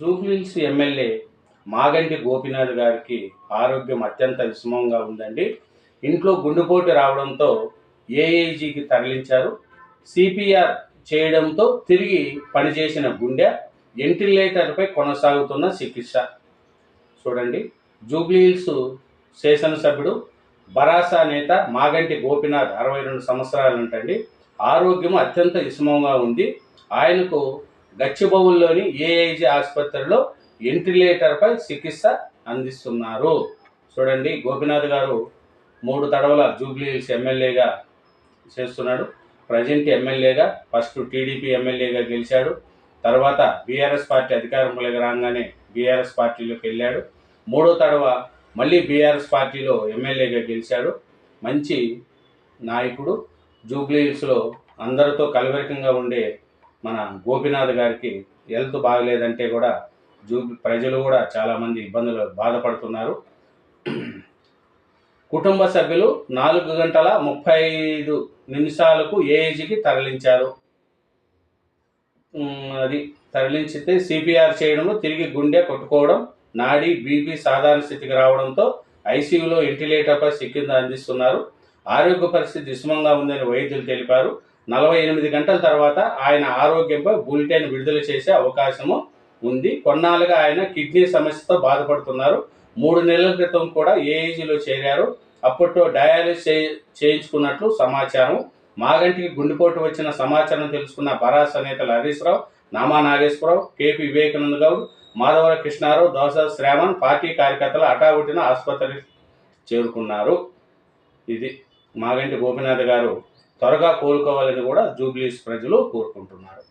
Jubilee Hills MLA Maganti Gopinath గారికి ఆరోగ్యం అత్యంత విషమంగా ఉందండి. ఇంట్లో గుండెపోటు రావడంతో ఏఐజీకి తరలించారు. సిపిఆర్ చేయడంతో తిరిగి పనిచేసిన గుండె వెంటిలేటర్పై కొనసాగుతున్న చికిత్స. చూడండి జూబ్లీహిల్స్ శాసనసభ్యుడు బరాసా నేత మాగంటి గోపినాథ్ అరవై రెండు సంవత్సరాలు ఉంటండి ఆరోగ్యం అత్యంత విషమంగా ఉంది. ఆయనకు గచ్చిబౌల్లోని ఏఐజీ ఆసుపత్రిలో వెంటిలేటర్పై చికిత్స అందిస్తున్నారు. చూడండి గోపీనాథ్ గారు మూడు తడవల జూబ్లీహిల్స్ ఎమ్మెల్యేగా చేస్తున్నాడు. ప్రజెంట్ ఎమ్మెల్యేగా ఫస్ట్ టీడీపీ ఎమ్మెల్యేగా గెలిచాడు. తర్వాత బీఆర్ఎస్ పార్టీ అధికారంలోకి రాగానే బీఆర్ఎస్ పార్టీలోకి వెళ్ళాడు. మూడో తడవ మళ్ళీ బీఆర్ఎస్ పార్టీలో ఎమ్మెల్యేగా గెలిచాడు. మంచి నాయకుడు. జూబ్లీహిల్స్లో అందరితో కలవరికంగా ఉండే మన గోపీనాథ్ గారికి హెల్త్ బాగలేదంటే కూడా జూ ప్రజలు కూడా చాలామంది ఇబ్బందులు బాధపడుతున్నారు. కుటుంబ సభ్యులు నాలుగు గంటల ముప్పై ఐదు నిమిషాలకు ఏఐజీకి తరలించారు? అది తరలించితే సిపిఆర్ చేయడము తిరిగి గుండె కొట్టుకోవడం నాడి బీపీ సాధారణ స్థితికి రావడంతో ఐసీయూలో వెంటిలేటర్పై చికిత్స అందిస్తున్నారు. ఆరోగ్య పరిస్థితి విషమంగా ఉందని వైద్యులు తెలిపారు. నలభై ఎనిమిది గంటల తర్వాత ఆయన ఆరోగ్యంపై బులెటిన్ విడుదల చేసే అవకాశము ఉంది. కొన్నాళ్ళుగా ఆయన కిడ్నీ సమస్యతో బాధపడుతున్నారు. మూడు నెలల క్రితం కూడా ఏఐజీలో చేరారు. అప్పట్లో డయాలిసిస్ చే చేయించుకున్నట్లు సమాచారం. మాగంటికి గుండెపోటు వచ్చిన సమాచారం తెలుసుకున్న పరాస నేతలు హరీష్ రావు నామా నాగేశ్వరరావు కేపీ వివేకానంద గౌడ్ మాధవర కృష్ణారావు దోస శ్రావణ్ పార్టీ కార్యకర్తలు అటాగుటిన ఆసుపత్రికి చేరుకున్నారు. ఇది మాగంటి గోపినాథ్ గారు త్వరగా కోలుకోవాలని కూడా జూబ్లీస్ ప్రజలు కోరుకుంటున్నారు.